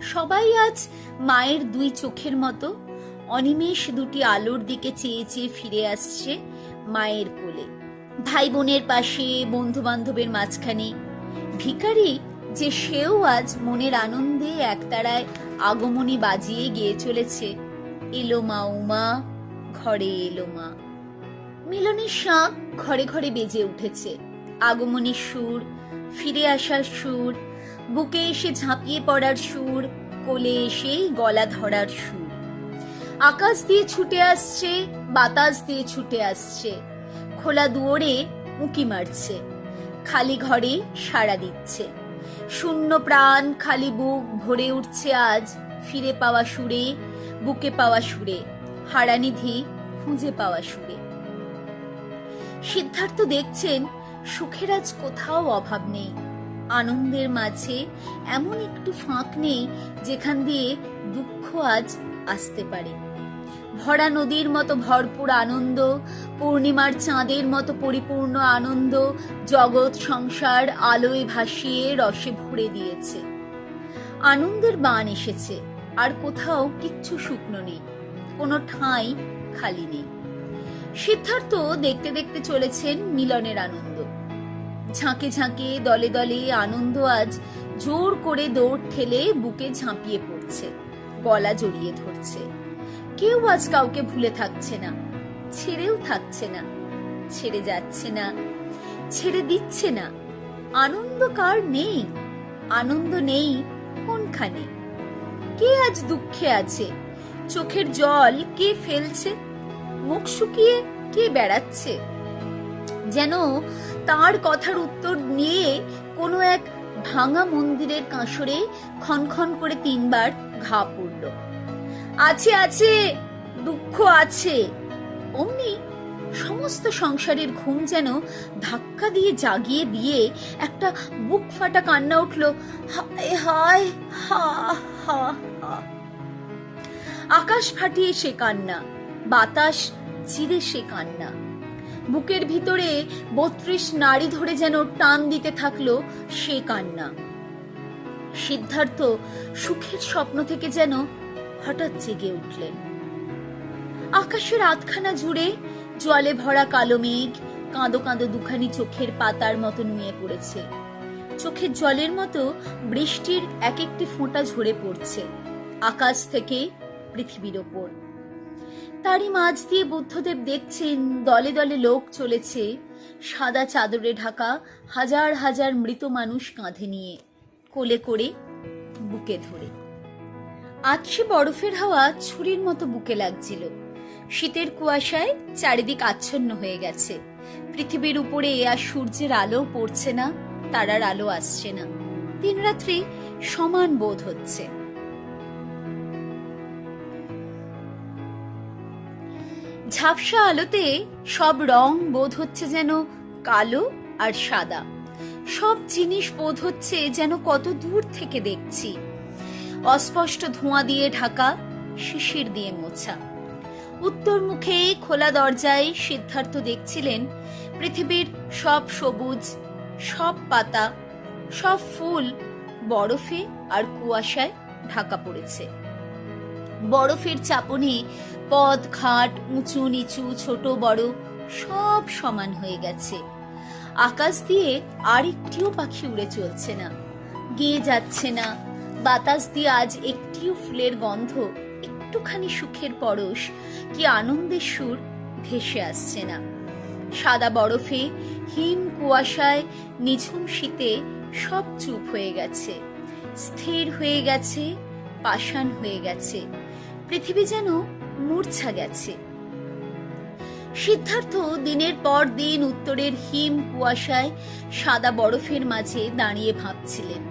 সবাই আজ মায়ের দুই চোখের মতো অনিমেষ দুটি আলোর দিকে চেয়ে চেয়ে ফিরে আসছে মায়ের কোলে। ভাই বোনের পাশে বন্ধু বান্ধবের মাঝখানে। ভিকারি যে সেও আজ মনের আনন্দে একতারায় আগমনী বাজিয়ে গিয়ে চলেছে। এলো মা উমা ঘরে এলো মা। মিলনের শাঁখ ঘরে ঘরে বেজে উঠেছে। আগমনীর সুর, ফিরে আসার সুর বুকে এসে ঝাঁপিয়ে পড়ার সুর, কোলে এসে গলা ধরার সুর। আকাশ দিয়ে ছুটে আসছে, বাতাস দিয়ে ছুটে আসছে। খোলা দুয়ারে উঁকি মারছে। খালি ঘরে সাড়া দিচ্ছে। শূন্য প্রাণ, খালি বুক ভরে উঠছে আজ। ফিরে পাওয়া সুরে, বুকে পাওয়া সুরে। হারানিধি খুঁজে পাওয়া সুরে। সিদ্ধার্থ দেখছেন, সুখের আজ কোথাও অভাব নেই। আনন্দের মাঝে এমন একটু ফাঁক নেই যেখান দিয়ে দুঃখ আজ আসতে পারে। ভরা নদীর মতো ভরপুর আনন্দ, পূর্ণিমার চাঁদের মতো পরিপূর্ণ আনন্দ জগৎ সংসার আলোয় ভাসিয়ে রসে ভরে দিয়েছে। আনন্দের বান এসেছে, আর কোথাও কিচ্ছু শুকনো নেই, কোনো ঠাঁই খালি নেই। সিদ্ধার্থ দেখতে দেখতে চলেছেন মিলনের আনন্দ। ঝাঁকে ঝাঁকে, দলে দলে আনন্দ আজ জোর করে দৌড় ঠেলে বুকে ঝাঁপিয়ে পড়ছে, গলা জড়িয়ে ধরছে। কেউ আজ কাউকে ভুলে থাকছে না, ছেড়েও থাকছে না, ছেড়ে যাচ্ছে না, ছেড়ে দিচ্ছে না। আনন্দ কার নেই? আনন্দ নেই কোনখানে? কে আজ দুঃখে আছে? চোখের জল কে ফেলছে? মুখ শুকিয়ে কে বেড়াচ্ছে? যেন তার কথার উত্তর নিয়ে কোনো এক ভাঙা মন্দিরের কাঁসরে ক্ষণক্ষণ করে তিনবার ঘা পড়ল। আছে আছে, দুঃখ আছে। অমনি সমস্ত সংসারের ঘুম যেন ধাক্কা দিয়ে জাগিয়ে দিয়ে একটা বুক ফাটা কান্না উঠল, হায় হায়, হা হা আকাশ ফাটিয়ে সে কান্না, বাতাস চিরে সে কান্না। বুকের ভিতরে বত্রিশ নারী ধরে যেন টান দিতে থাকল সে কান্না। সিদ্ধার্থ সুখের স্বপ্ন থেকে যেন হঠাৎ জেগে উঠলেন। আকাশের আধখানা জুড়ে জলে ভরা কালো মেঘ কাঁদো কাঁদো দুখানি চোখের পাতার মতো নুয়ে পড়েছে। চোখের জলের মতো বৃষ্টির এক একটি ফোঁটা ঝরে পড়ছে। আকাশ থেকে পৃথিবীর ওপর। তারই মাঝ দিয়ে বুদ্ধদেব দেখছেন দলে দলে লোক চলেছে। সাদা চাদরে ঢাকা হাজার হাজার মৃত মানুষ কাঁধে নিয়ে, কোলে করে, বুকে ধরে। আজ সে বরফের হাওয়া ছুরির মতো বুকে লাগছিল। শীতের কুয়াশায় চারিদিক আচ্ছন্ন হয়ে গেছে। পৃথিবীর উপরে আর সূর্যের আলো পড়ছে না, তারার আলো আসছে না। দিনরাত্রি সমান বোধ হচ্ছে। ঝাপসা আলোতে সব রং বোধ হচ্ছে যেন কালো আর সাদা। সব জিনিস বোধ হচ্ছে যেন কত দূর থেকে দেখছি। অস্পষ্ট ধোঁয়া দিয়ে ঢাকা, শিশির দিয়ে মোছা। উত্তর মুখে খোলা দরজায় সিদ্ধার্থ দেখছিলেন পৃথিবীর সব সবুজ, সব পাতা, সব ফুল বরফে আর কুয়াশায় ঢাকা পড়েছে। বরফের চাপনে পদ ঘাট উঁচু, নিচু, ছোট, বড়, সব সমান হয়ে গেছে। আকাশ দিয়ে আর একটিও পাখি উড়ে চলছে না। গেয়ে যাচ্ছে না। বাতাস দিয়ে আজ একটিও ফুলের গন্ধ, একটুখানি সুখের পরশ কি আনন্দের সুর ভেসে আসছে না। সাদা বরফে হিম কুয়াশায়, নিঝুম শীতে সব চুপ হয়ে গেছে। স্থির হয়ে গেছে, পাষাণ হয়ে গেছে। পৃথিবী যেন মূর্ছা গেছে। সিদ্ধার্থ দিনের পর দিন উত্তরের হিম কুয়াশায় সাদা বরফের মাঝে দাঁড়িয়ে ভাবছিলেন।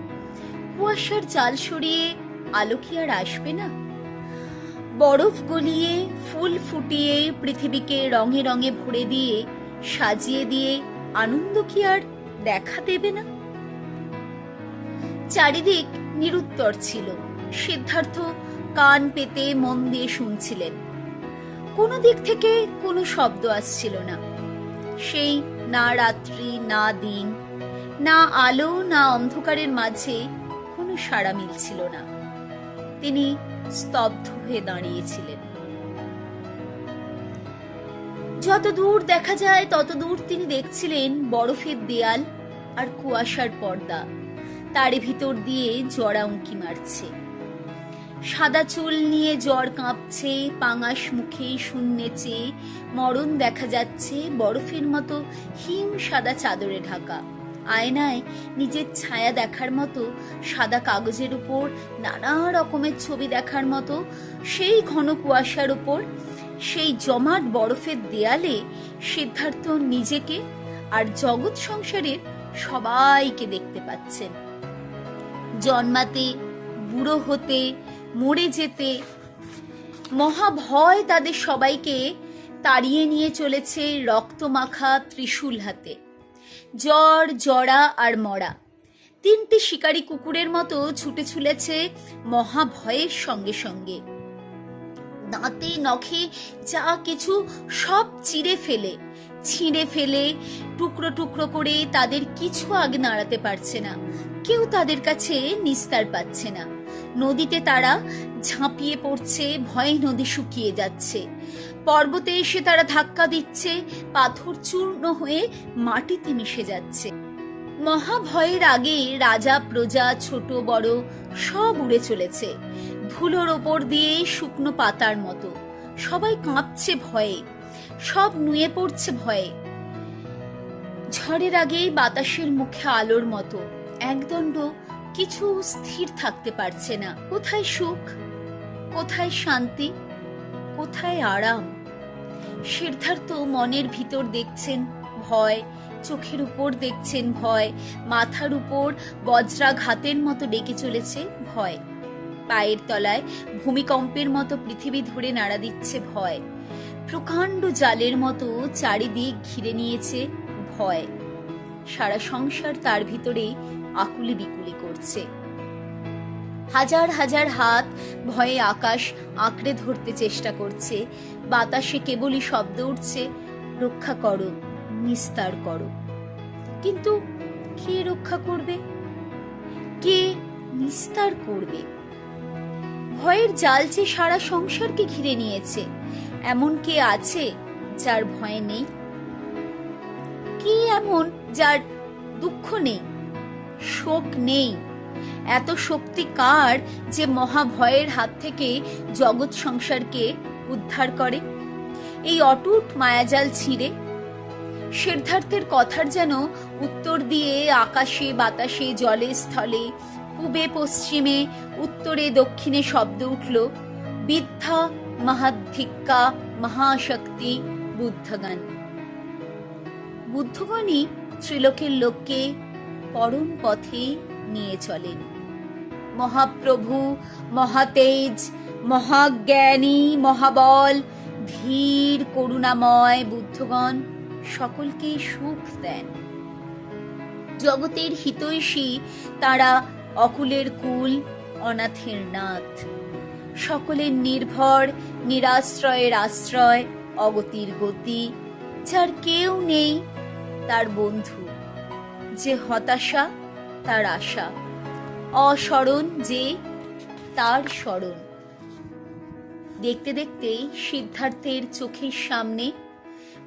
কুয়াশার জাল সরিয়ে আলো কি আর আসবে না? বরফ গলিয়ে, ফুল ফুটিয়ে, পৃথিবীকে রঙে রঙে ভরে দিয়ে, সাজিয়ে দিয়ে আনন্দ কি আর দেখা দেবে না? চারিদিক নিরুত্তর ছিল। সিদ্ধার্থ কান পেতে মন দিয়ে শুনছিলেন। কোনো দিক থেকে কোনো শব্দ আসছিল না। সেই না রাত্রি, না দিন, না আলো, না অন্ধকারের মাঝে কোনো সাড়া মিলছিল না। তিনি স্তব্ধ হয়ে দাঁড়িয়েছিলেন। যত দূর দেখা যায়, তত দূর তিনি দেখছিলেন বরফের দেয়াল আর কুয়াশার পর্দা। তারই ভিতর দিয়ে জড়া উঁকি মারছে। সাদা চুল নিয়ে জ্বর কাঁপছে, পাঙাশ মুখে শূন্যে চেয়ে, মরণ দেখা যাচ্ছে বরফের মতো হিম সাদা চাদরে ঢাকা। আয়নায় নিজের ছায়া দেখার মতো, সাদা কাগজের উপর নানা রকমের ছবি দেখার মতো, সেই ঘন কুয়াশার উপর, সেই জমাট বরফের দেয়ালে সিদ্ধার্থ নিজেকে আর জগৎ সংসারের সবাইকে দেখতে পাচ্ছেন। জন্মাতে, বুড়ো হতে মরে যেতে। মহাভয় তাদের সবাইকে তাড়িয়ে নিয়ে চলেছে রক্তমাখা ত্রিশূল হাতে। জ্বর জড়া আর মরা। তিনটি শিকারী কুকুরের মতো ছুটে ছুলেছে মহাভয়ের সঙ্গে সঙ্গে। দাঁতে, নখে যা কিছু সব চিড়ে ফেলে, ছিঁড়ে ফেলে, টুকরো টুকরো করে তাদের কিছু আগে নাড়াতে পারছে না। কেউ তাদের কাছে নিস্তার পাচ্ছে না। নদীতে তারা ঝাঁপিয়ে পড়ছে, ভয়ে নদী শুকিয়ে যাচ্ছে। পর্বতে এসে তারা ধাক্কা দিচ্ছে, পাথর চূর্ণ হয়ে মাটিতে মিশে যাচ্ছে। মহাভয়ের আগে রাজা, প্রজা, ছোট, বড় সব উড়ে চলেছে। ধুলোর ওপর দিয়ে শুকনো পাতার মতো। সবাই কাঁপছে ভয়ে, সব নুয়ে পড়ছে ভয়ে। ঝড়ের আগে বাতাসের মুখে আলোর মতো, একদণ্ড কিছু স্থির থাকতে পারছে না। কোথায় সুখ? কোথায় শান্তি? কোথায় আরাম? সিদ্ধার্থ মনের ভিতর দেখছেন ভয়, চোখের উপর দেখছেন ভয়, মাথার উপর বজ্রাঘাতের মতো ডেকে চলেছে ভয়। পায়ের তলায় ভূমিকম্পের মতো পৃথিবী ধরে নাড়া দিচ্ছে ভয়। প্রকাণ্ড জালের মতো চারিদিক ঘিরে নিয়েছে ভয়। সারা সংসার তার ভিতরেই আকুলি বিকুলি করছে। হাজার হাজার হাত ভয়ে আকাশ আঁকড়ে ধরতে চেষ্টা করছে। বাতাসে কেবলই শব্দ উঠছে, রক্ষা করো, নিস্তার করো। কিন্তু কে রক্ষা করবে? কে নিস্তার করবে? ভয়ের জাল যে সারা সংসারকে ঘিরে নিয়েছে, এমন কে আছে যার ভয় নেই? কে এমন যার দুঃখ নেই? শোক নেই। এত শক্তি কার যে মহাভয়ের হাত থেকে জগৎ সংসারকে উদ্ধার করে? এই অটুট মায়াজাল ছিঁড়ে। সিদ্ধার্থের কথার যেন উত্তর দিয়ে আকাশে, বাতাসে, জলে, স্থলে, পূবে, পশ্চিমে, উত্তরে, দক্ষিণে শব্দ উঠল বিদ্যা মহাধিক্কা মহাশক্তি বুদ্ধগণ। বুদ্ধগণই ত্রিলোকের লোককে পরম পথে নিয়ে চলেন। মহাপ্রভু, মহাতেজ, মহাজ্ঞানী, মহাবল, ধীর, করুণাময় বুদ্ধগণ সকলকে সুখ দেন। জগতের হিতৈষী তারা অকুলের কুল, অনাথের নাথ। সকলের নির্ভর, নিরাশ্রয়ের আশ্রয়, অগতির গতি, যার কেউ নেই, তার বন্ধু। যে হতাশা, তার আশা। অস্মরণ যে, তার স্মরণ। দেখতে দেখতেই সিদ্ধার্থের চোখের সামনে,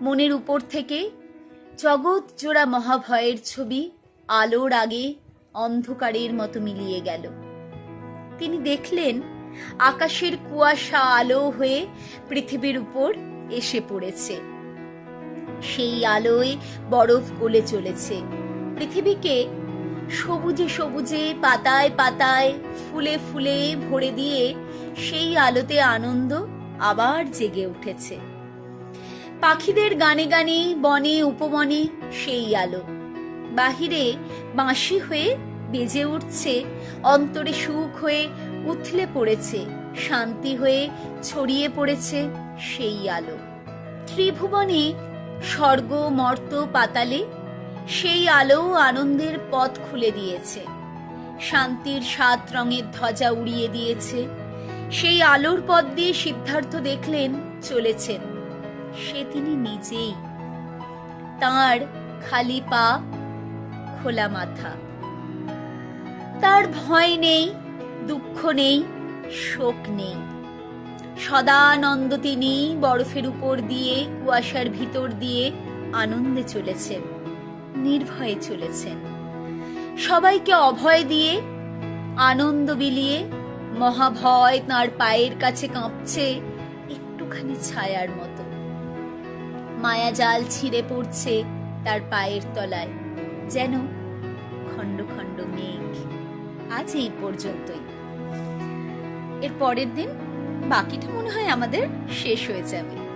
মনের উপর থেকে জগৎ জোড়া মহাভয়ের ছবি আলোর আগে অন্ধকারের মতো মিলিয়ে গেল। তিনি দেখলেন, আকাশের কুয়াশা আলো হয়ে পৃথিবীর উপর এসে পড়েছে। সেই আলোয় বরফ গলে চলেছে। পৃথিবীকে সবুজে সবুজে, পাতায় পাতায়, ফুলে ফুলে ভরে দিয়ে সেই আলোতে আনন্দ আবার জেগে উঠেছে। পাখিদের গানে গানে, বনে উপবনে সেই আলো। বাহিরে বাঁশি হয়ে বেজে উঠছে, অন্তরে সুখ হয়ে উথলে পড়েছে, শান্তি হয়ে ছড়িয়ে পড়েছে সেই আলো। ত্রিভুবনে স্বর্গ, মর্ত, পাতালে সেই আলো আনন্দের পথ খুলে দিয়েছে। শান্তির সাত রঙের ধ্বজা উড়িয়ে দিয়েছে। সেই আলোর পথ দিয়ে সিদ্ধার্থ দেখলেন, চলেছেন। সে তিনি নিজেই। তার খালি পা, খোলা মাথা। তার ভয় নেই, দুঃখ নেই, শোক নেই। সদানন্দ তিনি বরফের উপর দিয়ে, কুয়াশার ভিতর দিয়ে আনন্দে চলেছেন। নির্ভয়ে চলেছেন সবাইকে অভয় দিয়ে, আনন্দ বিলিয়ে, মহাভয় তাঁর পায়ের কাছে কাঁপছে একটুখানি ছায়ার মতো। মায়াজাল ছিঁড়ে পড়ছে তার পায়ের তলায়, যেন খণ্ড খণ্ড মেঘ। আজ এই পর্যন্তই। এর পরের দিন বাকিটা মনে হয় আমাদের শেষ হয়ে যাবে।